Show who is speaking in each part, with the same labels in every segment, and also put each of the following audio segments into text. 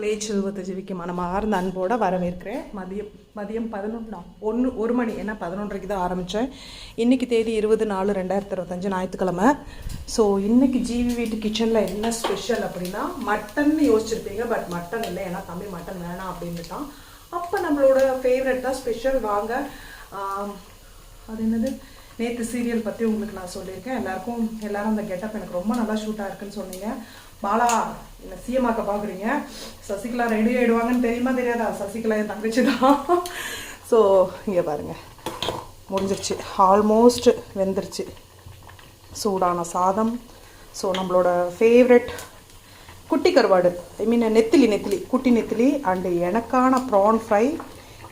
Speaker 1: மக்களே செல்வத்தை ஜீவிக்கு மனமார்ந்த அன்போட வரவேற்கிறேன். மதியம் மதியம் பதினொன்றா ஒன்று ஒரு மணி ஏன்னா பதினொன்றரைக்கு தான் ஆரம்பித்தேன் இன்றைக்கி தேதி இருபது நாலு ரெண்டாயிரத்தி இருபத்தஞ்சு ஞாயிற்றுக்கிழமை. ஸோ இன்னைக்கு ஜிவி வீட்டு கிச்சனில் என்ன ஸ்பெஷல் அப்படின்னா மட்டன் யோசிச்சிருப்பீங்க பட் மட்டன் இல்லை ஏன்னா தம்பி மட்டன் வேணாம் அப்படின்னுட்டான். அப்போ நம்மளோட ஃபேவரட் தான் ஸ்பெஷல் வாங்க அது என்னது? நேற்று சீரியல் பற்றி உங்களுக்கு நான் சொல்லியிருக்கேன். எல்லாருக்கும் எல்லாரும் அந்த கெட்டப் எனக்கு ரொம்ப நல்லா ஷூட்டாக இருக்குன்னு சொன்னீங்க. பாலா என்ன சிஎம்ஆக்க பார்க்குறீங்க சசிகலா ரெடி ஆகிடுவாங்கன்னு தெரியுமா தெரியாதா? சசிகலா என் தங்கச்சி தான். ஸோ இங்கே பாருங்கள் முடிஞ்சிருச்சு. ஆல்மோஸ்ட் வெந்துருச்சு. சூடான சாதம். ஸோ நம்மளோட ஃபேவரட் குட்டி கருவாடு. ஐ மீன் நெத்திலி நெத்திலி குட்டி நெத்திலி அண்டு எனக்கான ப்ரான் ஃப்ரை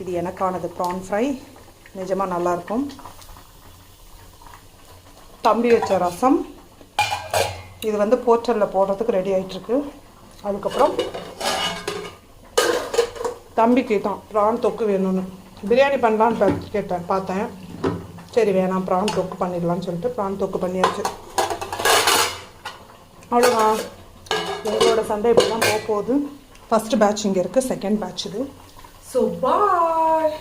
Speaker 1: இது எனக்கானது ப்ரான் ஃப்ரை நிஜமாக நல்லாயிருக்கும் தம்பி வச்ச ரசம். இது வந்து போர்ட்டலில் போடுறதுக்கு ரெடி ஆகிட்டுருக்கு அதுக்கப்புறம் தம்பிக்கு தான் ப்ரான் தொக்கு வேணும்னு. பிரியாணி பண்ணலான்னு கேட்டேன் பார்த்தேன். சரி வேணாம் ப்ரான் தொக்கு பண்ணிடலாம்னு சொல்லிட்டு ப்ரான் தொக்கு பண்ணியாச்சு. அவ்வளோதான் எங்களோட சண்டை இப்படி தான் போக போகுது ஃபஸ்ட்டு பேட்ச் இங்கே இருக்குது செகண்ட் பேட்ச் இது. ஸோ பாய்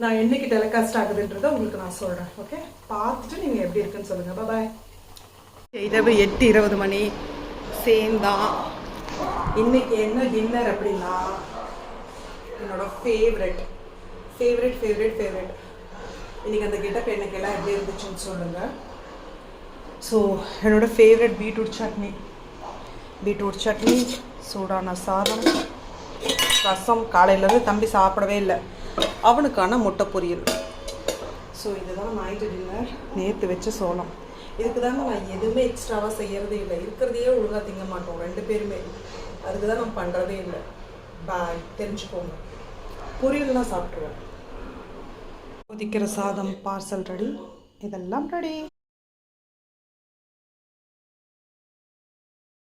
Speaker 1: நான் என்னைக்கு டெலிகாஸ்ட் ஆகுதுன்றதை உங்களுக்கு நான் சொல்கிறேன் ஓகே பார்த்துட்டு நீங்கள் எப்படி இருக்குன்னு சொல்லுங்கள் பாய் இரவு எட்டு இருபது மணி. சேம் தான் இன்னைக்கு என்ன டின்னர் அப்படின்னா என்னோட ஃபேவரட் ஃபேவரட் ஃபேவரட் ஃபேவரட் இன்னைக்கு அந்த கெட்டப் எனக்கெல்லாம் எப்படி இருந்துச்சுன்னு சொல்லுங்கள் ஸோ என்னோட favourite beetroot chutney. Beetroot chutney சூடான சாதம். ரசம் காலையிலேருந்து தம்பி சாப்பிடவே இல்லை. அவனுக்கான முட்டை பொரியல். ஸோ இதுதான் நைட்டு டின்னர் நேற்று வச்ச சோளம். இதுக்கு தாங்க நான் எதுவுமே எக்ஸ்ட்ராவாக செய்யறதே இல்லை. இருக்கிறதையே ஒழுங்காக திங்க மாட்டோம். ரெண்டு பேருமே. அதுக்கு தான் நான் பண்ணுறதே இல்லை. பாய் தெரிஞ்சுக்கோங்க. பொரியல்லாம் சாப்பிட்ருவேன் கொதிக்கிற சாதம் பார்சல் ரெடி இதெல்லாம் ரெடி